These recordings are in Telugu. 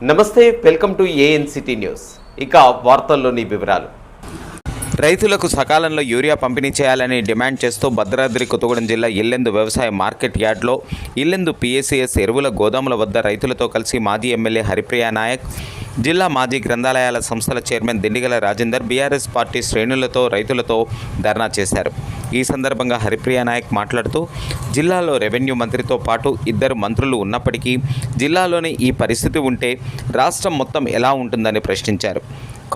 నమస్తే వెల్కమ్ టు ఏఎన్సిటీ న్యూస్. ఇక వార్తల్లోని వివరాలు. రైతులకు సకాలంలో యూరియా పంపిణీ చేయాలని డిమాండ్ చేస్తూ భద్రాద్రి కొత్తగూడెం జిల్లా ఇల్లెందు వ్యవసాయ మార్కెట్ యార్డ్లో ఇల్లెందు పిఎస్సిఎస్ ఎరువుల గోదాముల వద్ద రైతులతో కలిసి మాజీ ఎమ్మెల్యే హరిప్రియ నాయక్ జిల్లా మాజీ గ్రంథాలయాల సంస్థల chairman Dindigala Rajender BRS party శ్రేణులతో రైతులతో ధర్నా చేశారు. ఈ సందర్భంగా హరిప్రియ నాయక్ మాట్లాడుతూ జిల్లాలో రెవెన్యూ మంత్రితో పాటు ఇద్దరు మంత్రులు ఉన్నప్పటికీ జిల్లాలోని ఈ పరిస్థితి ఉంటే రాష్ట్రం మొత్తం ఎలా ఉంటుందని ప్రశ్నించారు.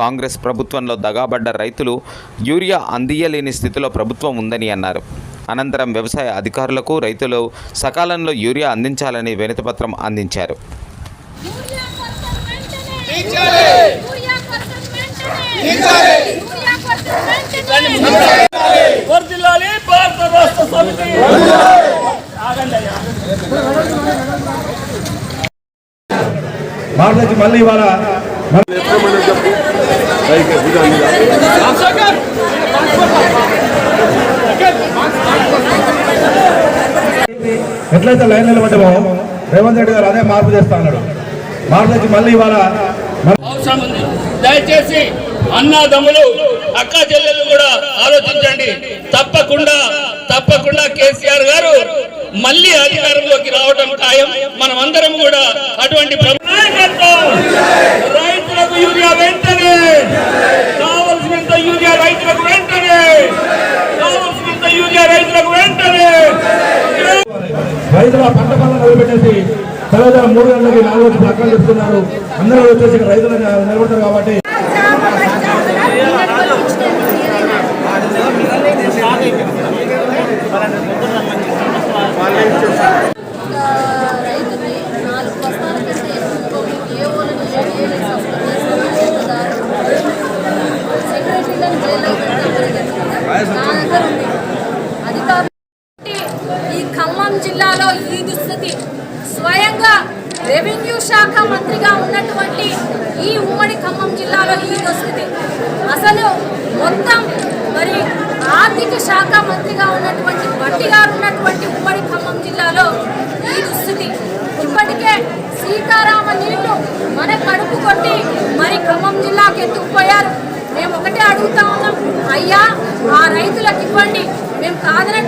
కాంగ్రెస్ ప్రభుత్వంలో దగాబడ్డ రైతులు యూరియా అందియలేని స్థితిలో ప్రభుత్వం ఉందని అన్నారు. అనంతరం వ్యవసాయ అధికారులకు రైతులు సకాలంలో యూరియా అందించాలని వినతిపత్రం అందించారు. భారత రాష్ట్ర సమితి. భారతకి మళ్ళీ ఇవాళ ఎట్లయితే లైన్ నిలబడ్డామో రేవంత్ రెడ్డి గారు అదే మార్పు చేస్తా అన్నాడు. భారతకి మళ్ళీ ఇవాళ అవసరం ఉంది. దయచేసి అన్నాదమ్ములు అక్క చెల్లెలు కూడా ఆలోచించండి. తప్పకుండా తప్పకుండా కేసీఆర్ గారు మళ్ళీ అధికారంలోకి రావడం ఖాయం. మనం అందరం కూడా అటువంటి! రైతులకు యూరియా వెంటనే! కావలసినంత యూరియా రైతులకు వెంటనే! కావలసినంత యూరియా రైతులకు వెంటనే! రైతుల పంట పనులు నిలబెట్టేసి తెలంగాణ మూడు గంటలకి నాలుగు వచ్చి పక్కన చెప్తున్నారు. అందరూ వచ్చేసి రైతులు నిలబడతారు కాబట్టి. అధికారులు ఈ ఖమ్మం జిల్లాలో ఈ దుస్థితి స్వయంగా రెవెన్యూ శాఖ మంత్రిగా ఉన్నటువంటి ఈ ఉమ్మడి ఖమ్మం జిల్లాలో ఈ వస్తుంది అసలు మొత్తం మరి ఆర్థిక శాఖ మంత్రిగా ఉన్నటువంటి బట్టి గారు ఉన్నటువంటి ఉమ్మడి ఖమ్మం జిల్లాలో ఈ దుస్థితి. ఇప్పటికే సీతారామ నీళ్ళు మన కడుపు కొట్టి మరి ఖమ్మం జిల్లాకి ఎత్తుకుపోయారు. మేము ఒకటే అడుగుతా ఉన్నాం అయ్యా ఆ రైతులకు ఇవ్వండి. మేము కాదనట్లేదు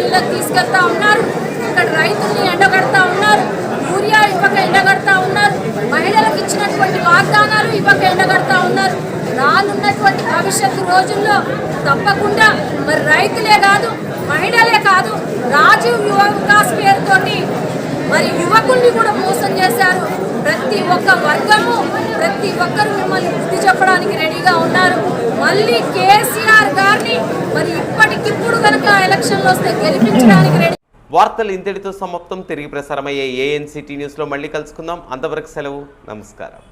గోదావరి తీసుకెళ్తా ఉన్నారు. ఇక్కడ రైతుల్ని ఎండగడతా ఉన్నారు. యూరియా ఇవ్వక ఎండగడతా ఉన్నారు. మహిళలకు ఇచ్చినటువంటి వాగ్దానాలు ఇవ్వక ఎండగడతా ఉన్నారు. రానున్నటువంటి భవిష్యత్తు రోజుల్లో తప్పకుండా మరి రైతులే కాదు మహిళలే కాదు రాజీవ్ యువ వికాస్ పేరుతోటి మరి యువకుల్ని కూడా మోసం చేశారు. ప్రతి ఒక్క వర్గము ప్రతి ఒక్కరు మిమ్మల్ని బుద్ధి చెప్పడానికి రెడీగా ఉన్నారు. మళ్ళీ కేసీఆర్ గారిని మరి ఇప్పటికిప్పుడు కనుక ఎలక్షన్లు వస్తే గెలిపించడానికి రెడీ. వార్తలు ఇంతటితో సమాప్తం. తిరిగి ప్రసారమయ్యే ఏఎన్సిటీ న్యూస్లో మళ్ళీ కలుసుకుందాం. అంతవరకు సెలవు. నమస్కారం.